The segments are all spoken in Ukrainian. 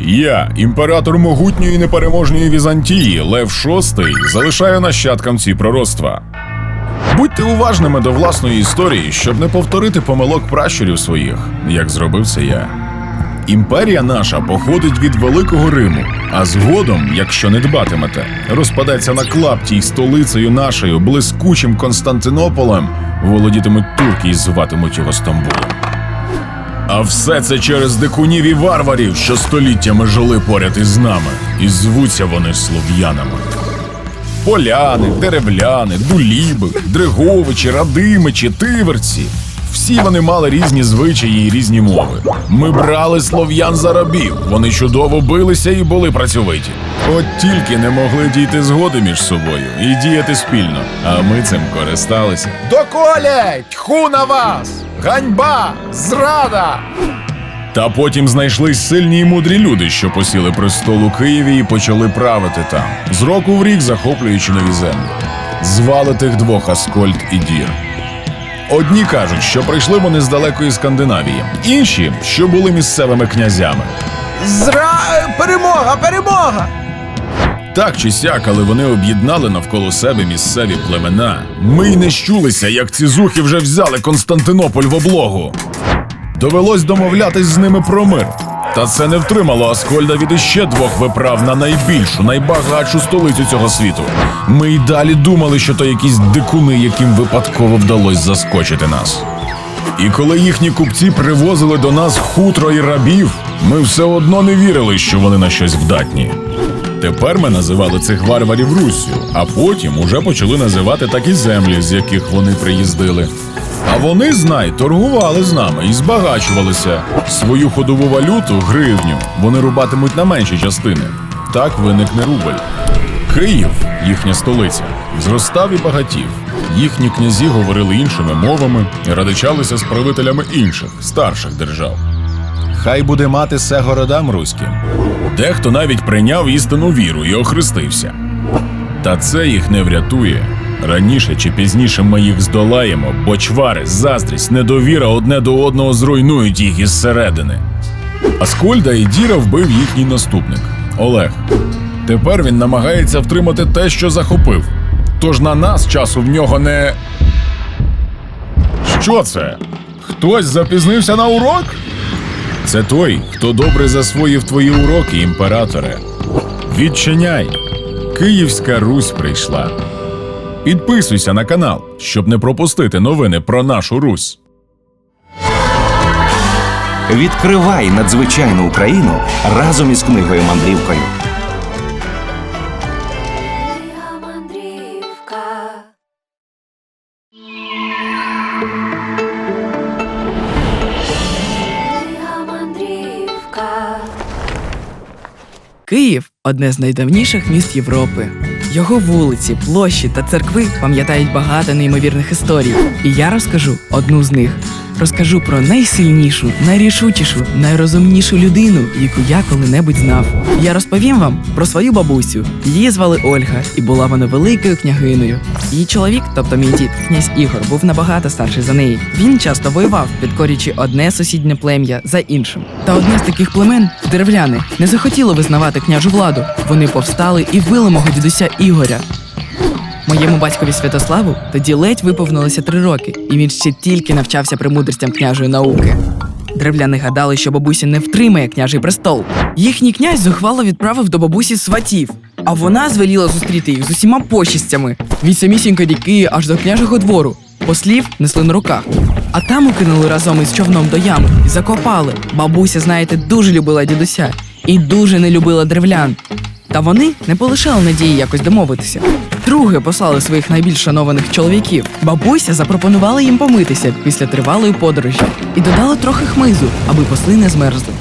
Я, імператор могутньої непереможної Візантії, Лев VI, залишаю нащадкам ці пророцтва. Будьте уважними до власної історії, щоб не повторити помилок пращурів своїх, як зробив це я. Імперія наша походить від Великого Риму, а згодом, якщо не дбатимете, розпадеться на клапті й столицею нашою, блискучим Константинополем, володітимуть турки і зватимуть його Стамбулом. А все це через дикунів і варварів, що століттями жили поряд із нами, і звуться вони слов'янами. Поляни, деревляни, дуліби, дреговичі, радимичі, тиверці. Всі вони мали різні звичаї і різні мови. Ми брали слов'ян за рабів, вони чудово билися і були працьовиті. От тільки не могли дійти згоди між собою і діяти спільно, а ми цим користалися. Доколе! Тьху на вас! Ганьба! Зрада! Та потім знайшлись сильні й мудрі люди, що посіли престол у Києві і почали правити там, з року в рік захоплюючи нові землі. Звали тих двох Аскольд і Дір. Одні кажуть, що прийшли вони з далекої Скандинавії, інші, що були місцевими князями. Зра... Перемога, перемога! Так чи сяк, але вони об'єднали навколо себе місцеві племена. Ми й не щулися, як ці зухи вже взяли Константинополь в облогу. Довелось домовлятись з ними про мир. Та це не втримало Аскольда від іще двох виправ на найбільшу, найбагатшу столицю цього світу. Ми й далі думали, що то якісь дикуни, яким випадково вдалося заскочити нас. І коли їхні купці привозили до нас хутро і рабів, ми все одно не вірили, що вони на щось вдатні. Тепер ми називали цих варварів Руссю, а потім уже почали називати такі землі, з яких вони приїздили. А вони, знай, торгували з нами і збагачувалися. Свою ходову валюту, гривню, вони рубатимуть на менші частини. Так виникне рубль. Київ, їхня столиця, зростав і багатів. Їхні князі говорили іншими мовами і радичалися з правителями інших, старших держав. Хай буде мати се городам руським. Дехто навіть прийняв істинну віру і охрестився. Та це їх не врятує. Раніше чи пізніше ми їх здолаємо, бо чвари, заздрість, недовіра одне до одного зруйнують їх із середини. Аскольда і Діра вбив їхній наступник Олег. Тепер він намагається втримати те, що захопив. Тож на нас часу в нього не. Що це? Хтось запізнився на урок? Це той, хто добре засвоїв твої уроки, імператоре. Відчиняй! Київська Русь прийшла. Підписуйся на канал, щоб не пропустити новини про нашу Русь. Відкривай надзвичайну Україну разом із книгою мандрівкою. Київ одне з найдавніших міст Європи. Його вулиці, площі та церкви пам'ятають багато неймовірних історій. І я розкажу одну з них. Розкажу про найсильнішу, найрішучішу, найрозумнішу людину, яку я коли-небудь знав. Я розповім вам про свою бабусю. Її звали Ольга, і була вона великою княгиною. Її чоловік, тобто мій дід, князь Ігор, був набагато старший за неї. Він часто воював, підкорюючи одне сусіднє плем'я за іншим. Та одне з таких племен деревляни не захотіло визнавати княжу владу. Вони повстали і вбили мого дідуся Ігоря. Моєму батькові Святославу тоді ледь виповнилося три роки, і він ще тільки навчався премудростям княжої науки. Древляни гадали, що бабуся не втримає княжий престол. Їхній князь зухвало відправив до бабусі сватів, а вона звеліла зустріти їх з усіма почістями від самісінької ріки аж до княжого двору. Послів несли на руках, а там укинули разом із човном до ями і закопали. Бабуся, знаєте, дуже любила дідуся і дуже не любила древлян. Та вони не полишали надії якось домовитися. Друге послали своїх найбільш шанованих чоловіків. Бабуся запропонувала їм помитися після тривалої подорожі і додала трохи хмизу, аби посли не змерзли.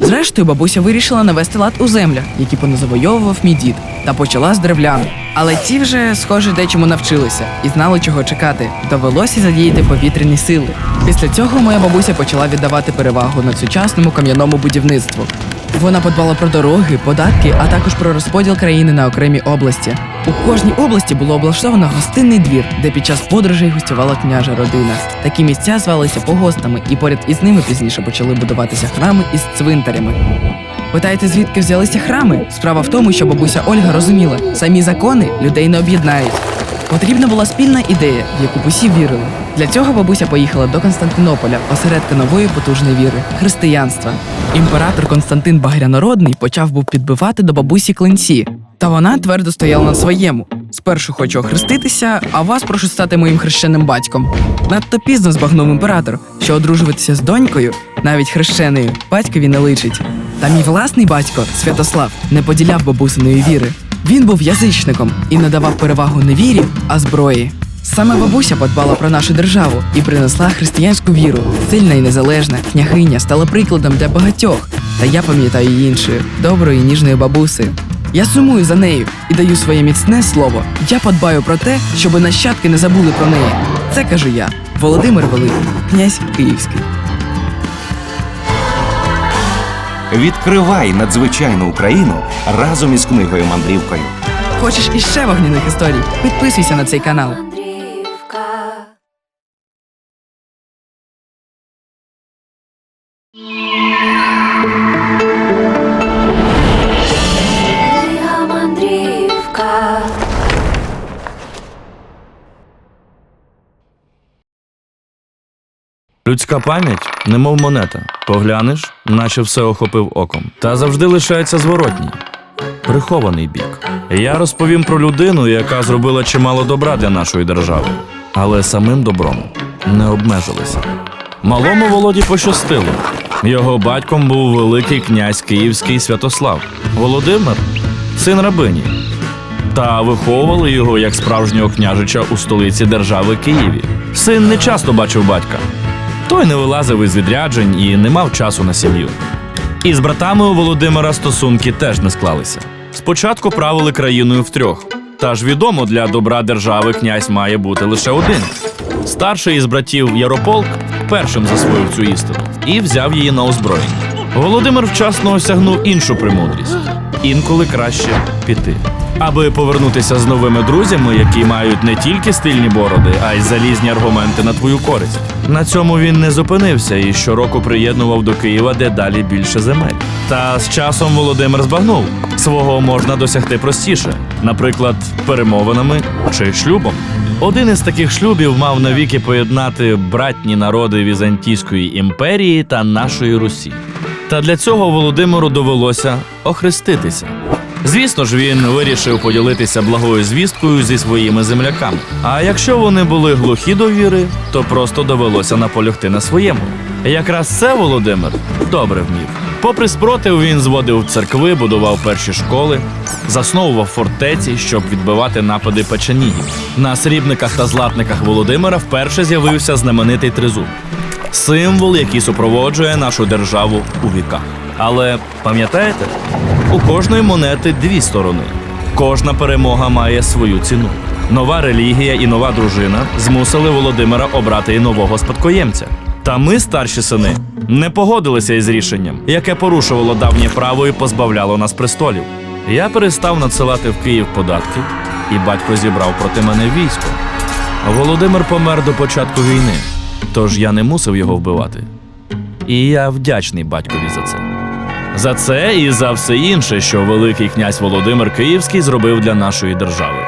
Зрештою, бабуся вирішила навести лад у землях, які поназавойовував мій дід, та почала з древлян. Але ті вже, схоже, дечому навчилися і знали, чого чекати. Довелося задіяти повітряні сили. Після цього моя бабуся почала віддавати перевагу над сучасному кам'яному будівництву. Вона подбала про дороги, податки, а також про розподіл країни на окремі області. У кожній області було облаштовано гостинний двір, де під час подорожей гостювала княжа родина. Такі місця звалися погостами, і поряд із ними пізніше почали будуватися храми із цвинтарями. Питаєте, звідки взялися храми? Справа в тому, що бабуся Ольга розуміла, самі закони людей не об'єднають. Потрібна була спільна ідея, в яку усі вірили. Для цього бабуся поїхала до Константинополя, осередка нової потужної віри християнства. Імператор Константин Багрянородний почав був підбивати до бабусі клинці, та вона твердо стояла на своєму. Спершу хочу охреститися, а вас прошу стати моїм хрещеним батьком. Надто пізно збагнув імператор, що одружуватися з донькою, навіть хрещеною, батькові не личить. Та мій власний батько, Святослав, не поділяв бабусиної віри. Він був язичником і надавав перевагу не вірі, а зброї. Саме бабуся подбала про нашу державу і принесла християнську віру. Сильна і незалежна княгиня стала прикладом для багатьох. Та я пам'ятаю її іншою, доброю і ніжною бабусею. Я сумую за нею і даю своє міцне слово. Я подбаю про те, щоб нащадки не забули про неї. Це кажу я, Володимир Великий, князь Київський. Відкривай надзвичайну Україну разом із книгою мандрівкою. Хочеш іще вогняних історій? Підписуйся на цей канал. Людська пам'ять, немов монета. Поглянеш, наче все охопив оком. Та завжди лишається зворотній, прихований бік. Я розповім про людину, яка зробила чимало добра для нашої держави, але самим добром не обмежилися. Малому Володі пощастило. Його батьком був великий князь Київський Святослав, Володимир, син рабині. Та виховували його як справжнього княжича у столиці держави Києві. Син не часто бачив батька. Той не вилазив із відряджень і не мав часу на сім'ю. І з братами у Володимира стосунки теж не склалися. Спочатку правили країною втрьох. Та ж відомо, для добра держави князь має бути лише один. Старший із братів Ярополк першим засвоїв цю істину і взяв її на озброєння. Володимир вчасно осягнув іншу премудрість інколи краще піти. Аби повернутися з новими друзями, які мають не тільки стильні бороди, а й залізні аргументи на твою користь. На цьому він не зупинився і щороку приєднував до Києва дедалі більше земель. Та з часом Володимир збагнув, свого можна досягти простіше, наприклад, перемовинами чи шлюбом. Один із таких шлюбів мав навіки поєднати братні народи Візантійської імперії та нашої Русі. Та для цього Володимиру довелося охреститися. Звісно ж, він вирішив поділитися благою звісткою зі своїми земляками. А якщо вони були глухі до віри, то просто довелося наполягти на своєму. Якраз це Володимир добре вмів. Попри спротив, він зводив церкви, будував перші школи, засновував фортеці, щоб відбивати напади печенігів. На срібниках та златниках Володимира вперше з'явився знаменитий тризуб символ, який супроводжує нашу державу у віках. Але пам'ятаєте, у кожної монети дві сторони. Кожна перемога має свою ціну. Нова релігія і нова дружина змусили Володимира обрати і нового спадкоємця. Та ми, старші сини, не погодилися із рішенням, яке порушувало давнє право і позбавляло нас престолів. Я перестав надсилати в Київ податки, і батько зібрав проти мене військо. Володимир помер до початку війни, тож я не мусив його вбивати. І я вдячний батькові за це. За це і за все інше, що Великий князь Володимир Київський зробив для нашої держави.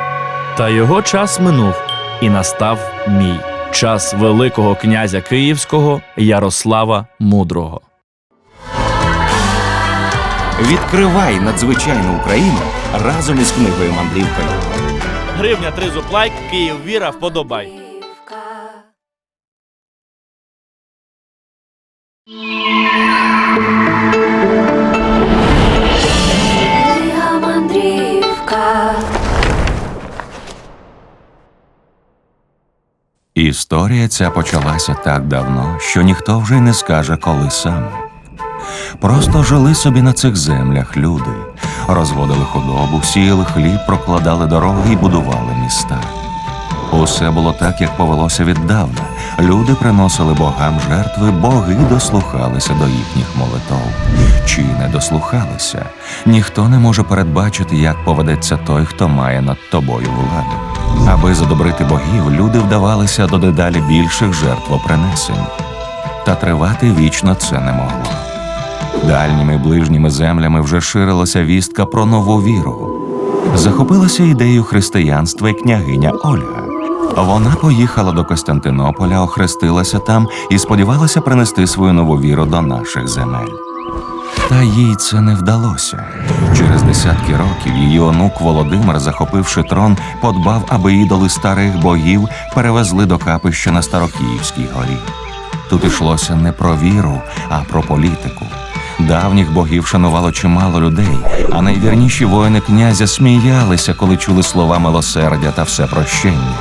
Та його час минув, і настав мій час Великого князя Київського Ярослава Мудрого. Відкривай надзвичайну Україну разом із книгою мандрівкою. Гривня тризуб лайк, Київ віра, вподобай. Історія ця почалася так давно, що ніхто вже й не скаже, коли саме. Просто жили собі на цих землях люди, розводили худобу, сіяли хліб, прокладали дороги і будували міста. Усе було так, як повелося віддавна. Люди приносили богам жертви, боги дослухалися до їхніх молитов. Чи не дослухалися? Ніхто не може передбачити, як поведеться той, хто має над тобою владу. Аби задобрити богів, люди вдавалися до дедалі більших жертвопринесень. Та тривати вічно це не могло. Дальніми ближніми землями вже ширилася вістка про нову віру. Захопилася ідеєю християнства й княгиня Ольга. Вона поїхала до Костянтинополя, охрестилася там і сподівалася принести свою нову віру до наших земель. Та їй це не вдалося. Через десятки років її онук Володимир, захопивши трон, подбав, аби ідоли старих богів перевезли до капища на Старокіївській горі. Тут ішлося не про віру, а про політику. Давніх богів шанувало чимало людей, а найвірніші воїни князя сміялися, коли чули слова милосердя та все прощення.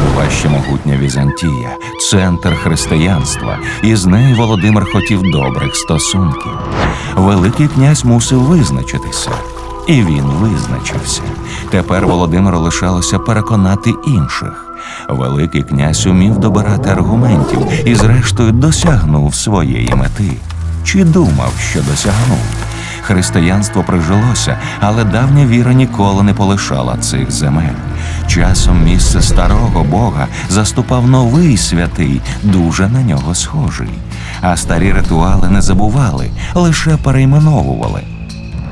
Була ще могутня Візантія, центр християнства, і з нею Володимир хотів добрих стосунків. Великий князь мусив визначитися, і він визначився. Тепер Володимиру лишалося переконати інших. Великий князь умів добирати аргументів і, зрештою, досягнув своєї мети. Чи думав, що досягнув? Християнство прижилося, але давня віра ніколи не полишала цих земель. Часом місце старого Бога заступав новий святий, дуже на нього схожий. А старі ритуали не забували, лише перейменовували.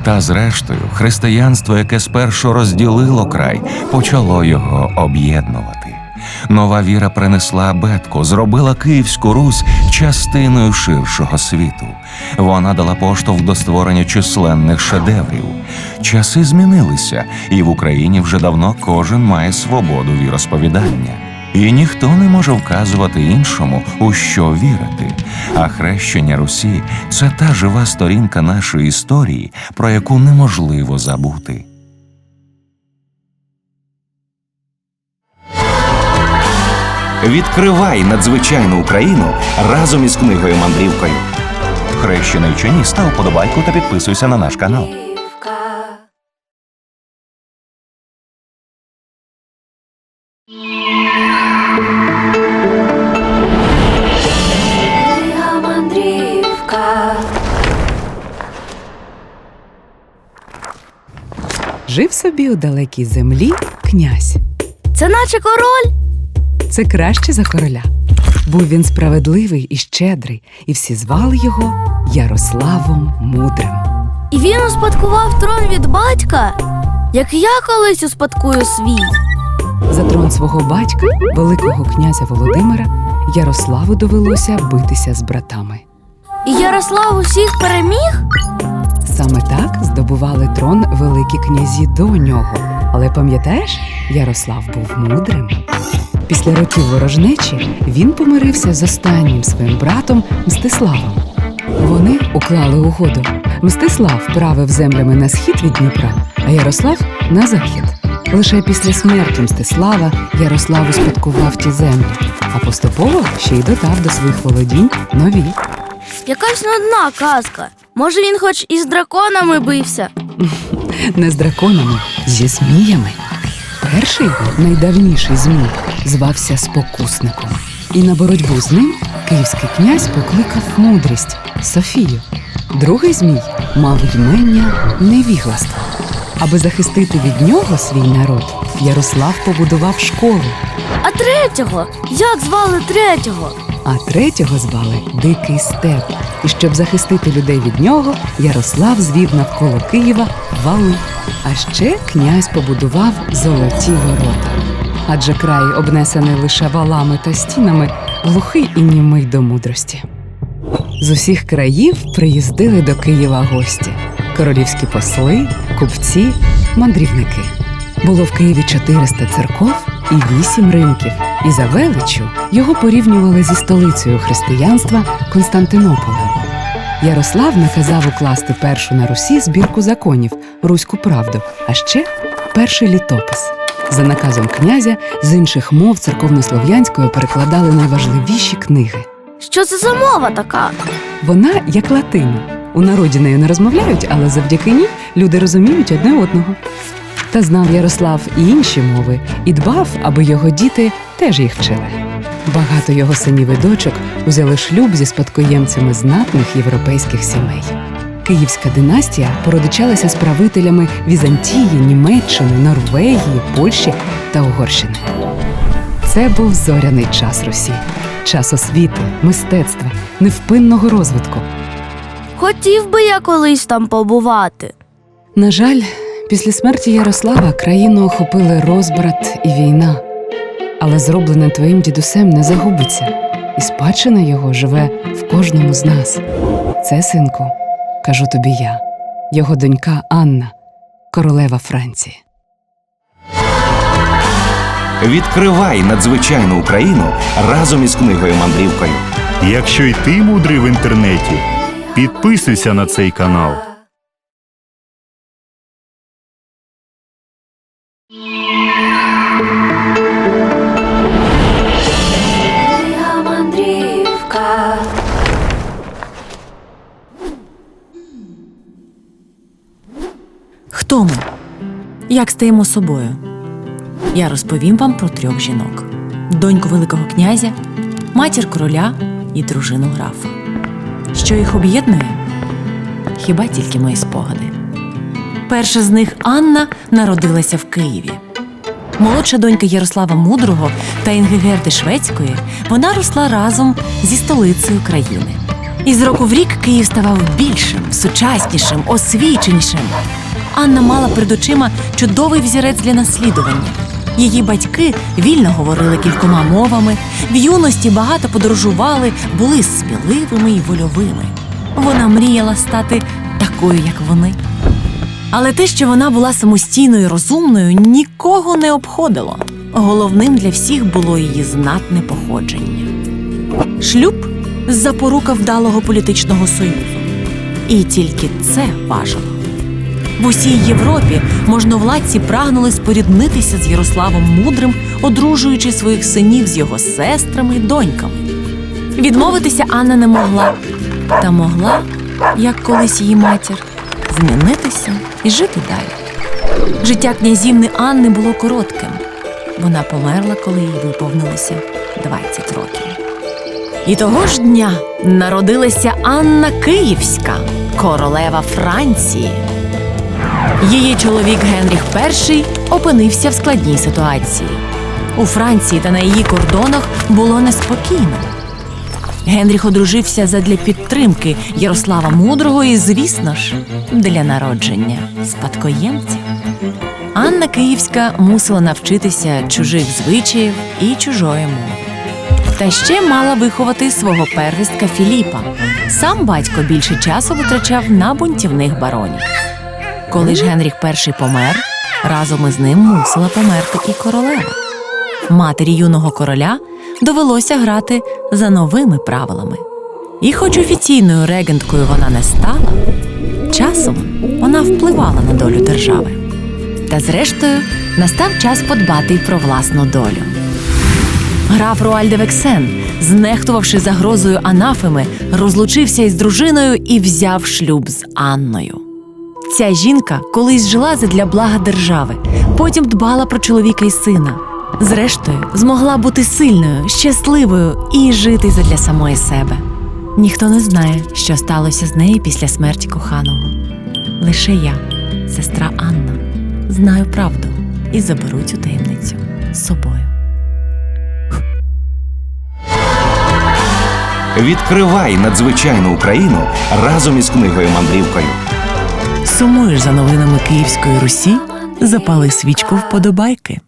Та зрештою, християнство, яке спершу розділило край, почало його об'єднувати. Нова віра принесла абетку, зробила Київську Русь частиною ширшого світу. Вона дала поштовх до створення численних шедеврів. Часи змінилися, і в Україні вже давно кожен має свободу віросповідання. І ніхто не може вказувати іншому, у що вірити. А хрещення Русі це та жива сторінка нашої історії, про яку неможливо забути. Відкривай надзвичайну Україну разом із книгою мандрівкою. Хрещений чи ні, став подобайку та підписуйся на наш канал. Жив собі у далекій землі князь. Це наче король. Це краще за короля. Був він справедливий і щедрий, і всі звали його Ярославом Мудрим. І він успадкував трон від батька, як я колись успадкую свій. За трон свого батька, великого князя Володимира, Ярославу довелося битися з братами. І Ярослав усіх переміг? Саме так здобували трон великі князі до нього. Але пам'ятаєш, Ярослав був мудрим. Після років ворожнечі він помирився з останнім своїм братом Мстиславом. Вони уклали угоду. Мстислав правив землями на схід від Дніпра, а Ярослав на захід. Лише після смерті Мстислава Ярослав успадкував ті землі, а поступово ще й додав до своїх володінь нові. Якась нудна казка. Може, він хоч із драконами бився. не з драконами, зі зміями. Перший, найдавніший змій, звався Спокусником. І на боротьбу з ним київський князь покликав мудрість Софію. Другий змій мав ймення невігластво. Аби захистити від нього свій народ, Ярослав побудував школу, А третього? Як звали третього? а третього звали Дикий Степ. І щоб захистити людей від нього, Ярослав звів навколо Києва вали. А ще князь побудував золоті ворота. Адже край, обнесений лише валами та стінами, глухий і німий до мудрості. З усіх країв приїздили до Києва гості: королівські посли, купці, мандрівники. Було в Києві 400 церков і 8 ринків, і за величчю його порівнювали зі столицею християнства Константинополем. Ярослав наказав укласти першу на Русі збірку законів Руську правду, а ще перший літопис. За наказом князя з інших мов церковнослов'янською перекладали найважливіші книги. Що це за мова така? Вона як латина. У народі нею не розмовляють, але завдяки ній люди розуміють одне одного. Та знав Ярослав і інші мови, і дбав, аби його діти теж їх вчили. Багато його синів і дочок узяли шлюб зі спадкоємцями знатних європейських сімей. Київська династія породичалася з правителями Візантії, Німеччини, Норвегії, Польщі та Угорщини. Це був зоряний час Русі, час освіти, мистецтва, невпинного розвитку. Хотів би я колись там побувати. На жаль, після смерті Ярослава країну охопили розбрат і війна. Але зроблене твоїм дідусем не загубиться, і спадщина його живе в кожному з нас. Це, синку, кажу тобі я, його донька Анна, королева Франції. Відкривай надзвичайну Україну разом із книгою мандрівкою. Якщо й ти мудрий в інтернеті, підписуйся на цей канал. Як стаємо собою? Я розповім вам про трьох жінок: доньку Великого князя, матір короля і дружину графа. Що їх об'єднує? Хіба тільки мої спогади. Перша з них Анна народилася в Києві. Молодша донька Ярослава Мудрого та Інгегерди Шведської вона росла разом зі столицею країни. І з року в рік Київ ставав більшим, сучаснішим, освіченішим. Анна мала перед очима чудовий взірець для наслідування. Її батьки вільно говорили кількома мовами, в юності багато подорожували, були сміливими й вольовими. Вона мріяла стати такою, як вони. Але те, що вона була самостійною і розумною, нікого не обходило. Головним для всіх було її знатне походження. Шлюб запорука вдалого політичного союзу. І тільки це важило. В усій Європі можновладці прагнули споріднитися з Ярославом Мудрим, одружуючи своїх синів з його сестрами й доньками. Відмовитися Анна не могла, та могла, як колись її матір, змінитися і жити далі. Життя князівни Анни було коротким. Вона померла, коли їй виповнилося 20 років. І того ж дня народилася Анна Київська, королева Франції. Її чоловік Генріх І опинився в складній ситуації. У Франції та на її кордонах було неспокійно. Генріх одружився задля підтримки Ярослава Мудрого і, звісно ж, для народження спадкоємця. Анна Київська мусила навчитися чужих звичаїв і чужої мови. Та ще мала виховати свого первістка Філіпа. Сам батько більше часу витрачав на бунтівних баронів. Коли ж Генріх І помер, разом із ним мусила померти і королева. Матері юного короля довелося грати за новими правилами. І хоч офіційною регенткою вона не стала, часом вона впливала на долю держави. Та зрештою настав час подбати й про власну долю. Граф Руаль де Вексен, знехтувавши загрозою анафеми, розлучився із дружиною і взяв шлюб з Анною. Ця жінка колись жила задля блага держави, потім дбала про чоловіка і сина. Зрештою, змогла бути сильною, щасливою і жити задля самої себе. Ніхто не знає, що сталося з нею після смерті коханого. Лише я, сестра Анна, знаю правду і заберу цю таємницю з собою. Відкривай надзвичайну Україну разом із книгою мандрівкою. Сумуєш за новинами Київської Русі? Запали свічку вподобайки.